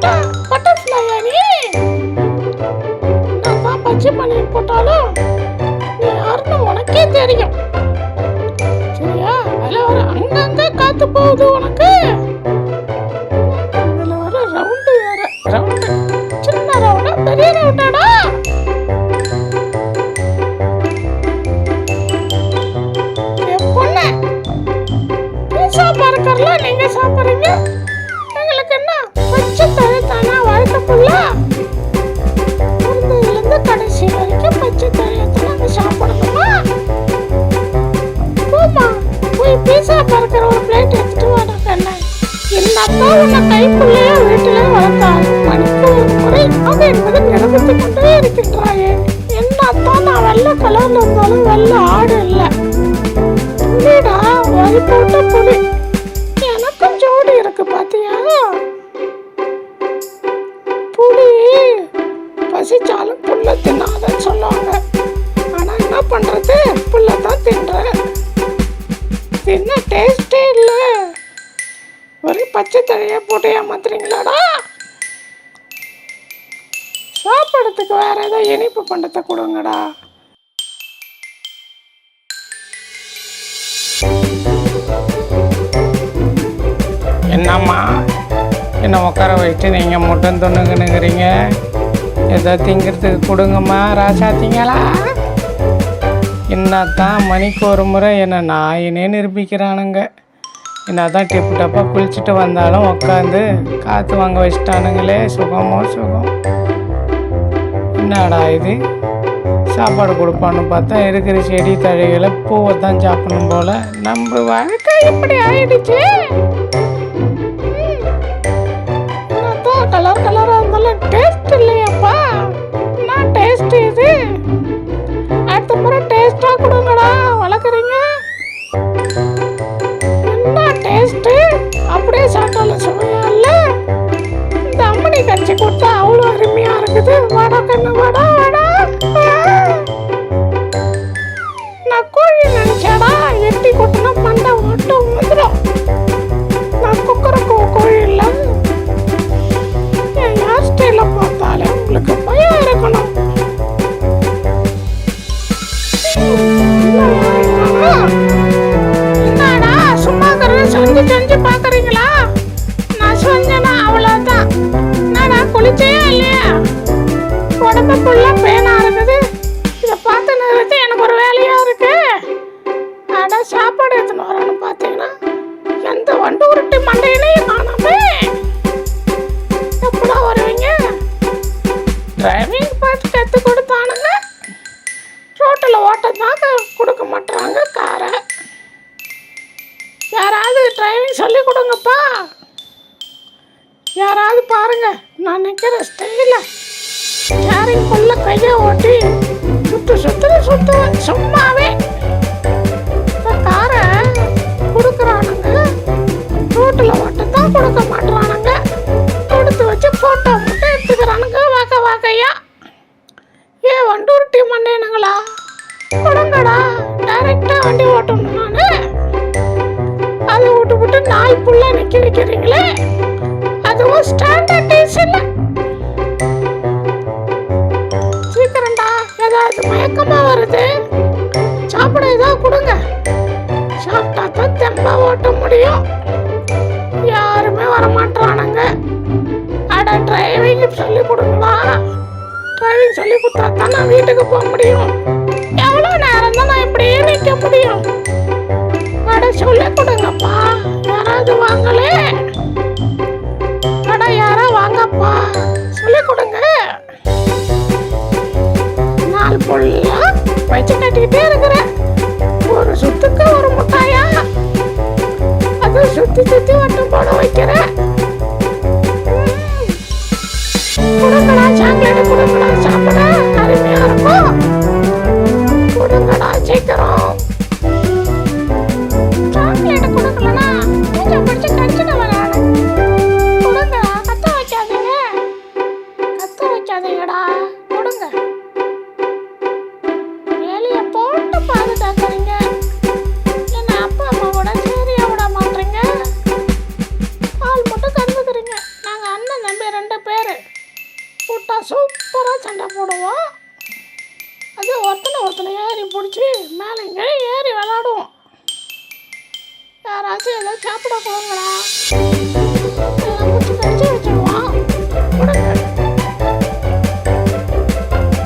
போட்டா பட்டர்ஃப்ளையா நீ நான் தான் பச்சை பண்ணி போட்டாலும் நீ யாருன்னு உனக்கே தெரியும். சரியா? அதில் ஒரு அங்கங்கே காத்து போகுது உனக்கு. அப்பா நான் வெள்ளை கலர்ல இருந்தாலும் வெள்ளை ஆடு இல்லை. புலிடா வரி போட்ட புலி. எனக்கும் ஜோடி இருக்கு பாத்தியா? புலி பசிச்சாலும் புல்ல தின்னாதன்னு சொல்லுவாங்க. ஆனா என்ன பண்றது? புல்ல தான் தின்றேன். தின்ன டேஸ்டே இல்லை. ஒரு பச்சை தழைய போட்டு ஏமாத்துறீங்களாடா? படத்துக்கு வேற ஏதோ இனிப்பு பண்டத்தை கொடுங்கடா. என்னம்மா? என்ன உட்கார வச்சுட்டு நீங்கள் மட்டும் தொண்ணுங்கன்னுங்கிறீங்க ஏதோ திங்கிறதுக்கு கொடுங்கம்மா. ராசாத்திங்களா என்னத்தான் மணிக்கு ஒரு முறை என்னை நாயினே நிரூபிக்கிறானுங்க. என்ன தான் டிப்பு டப்பாக குளிச்சுட்டு வந்தாலும் உட்காந்து காற்று வாங்க வச்சிட்டானுங்களே. சுகமோ சுகம். என்னடா இது? சாப்பாடு கொடுப்பான்னு பார்த்தா இருக்கிற செடி தழைகளை பூவை தான் சாப்பிடணும் போல. நம்ம வாழ்க்கை இப்படி ஆயிடுச்சு. கலர் கலராக இருந்தாலும் டேஸ்ட் கொட்டினா மண்டை ஓட்டம் வந்துடும் நான் குக்கரக்கோ இல்லை. என் ஹேர் ஸ்டைலை பார்த்தாலே உங்களுக்கு பயம் இருக்கணும். என்னடா? சும்மா செஞ்சு செஞ்சு பார்க்குறீங்களா? நான் செஞ்சேனா அவ்வளோதான் என்னடா குளிச்சே இல்லையா? உடம்பு ஃபுல்லாக பேனாக இருக்குது இதை பார்த்து நிறுத்தி எனக்கு ஒரு வேலையாக இருக்கு. அட சாப்பாடு எடுத்துன்னு வரேன்னு பார்த்தீங்கன்னா எந்த வண்டு உருட்டு மண்டையிலையும் காணாமே எப்படா வருவீங்க? டிரைவிங் பார்த்து கற்றுக் கொடுத்தானுங்க ரோட்டில் ஓட்டத்தாக கொடுக்க மாட்டுறாங்க காரை யாராவது டிரைவிங் சொல்லி கொடுங்கப்பா. யாராவது பாருங்க நான் நிற்கிற ஸ்டைல யாரையும் கொள்ள கையை ஓட்டி சுற்று சுற்று சுற்று சும்மாவே. கொடுங்கடா டைரக்டா வண்டி ஓட்டணும் நானு அதை விட்டு விட்டு நாய் புள்ள நிக்க வைக்கிறீங்களே? அதுவும் ஸ்டாண்டர்ட் டீசல் சீக்கிரம்டா ஏதாவது மயக்கமா வருது. சாப்பிட ஏதாவது கொடுங்க. சாப்பிட்டா தான் தெம்பா ஓட்ட முடியும். யாருமே வரமாட்டானுங்க அட டிரைவிங் சொல்லி கொடுங்களா டிரைவிங் சொல்லி கொடுத்தா தான் நான் வீட்டுக்கு போக முடியும். எவ்வளோ நேரம் தான் நான் இப்படியே நிற்க முடியும்? அட சொல்லி கொடுங்கப்பா. யாராவது வாங்கலே அட யாரா வாங்கப்பா. சொல்லி கொடுங்க. நாள் ஃபுல்லா வச்சு கட்டிக்கிட்டே இருக்கிறேன். ஒரு சுத்துக்கு ஒரு முட்டாயா? அது சுத்தி சுத்தி வட்டம் போட வைக்கிறேன். சாக்லேட் கொடுங்கடா சாப்பிட அருமையா இருக்கும். தான் சண்டை போடுவோம். அது ஒருத்தனை ஒருத்தனை ஏறி பிடிச்சி மேலே இங்கே ஏறி விளாடுவோம். யாராச்சும் ஏதாவது சாப்பிட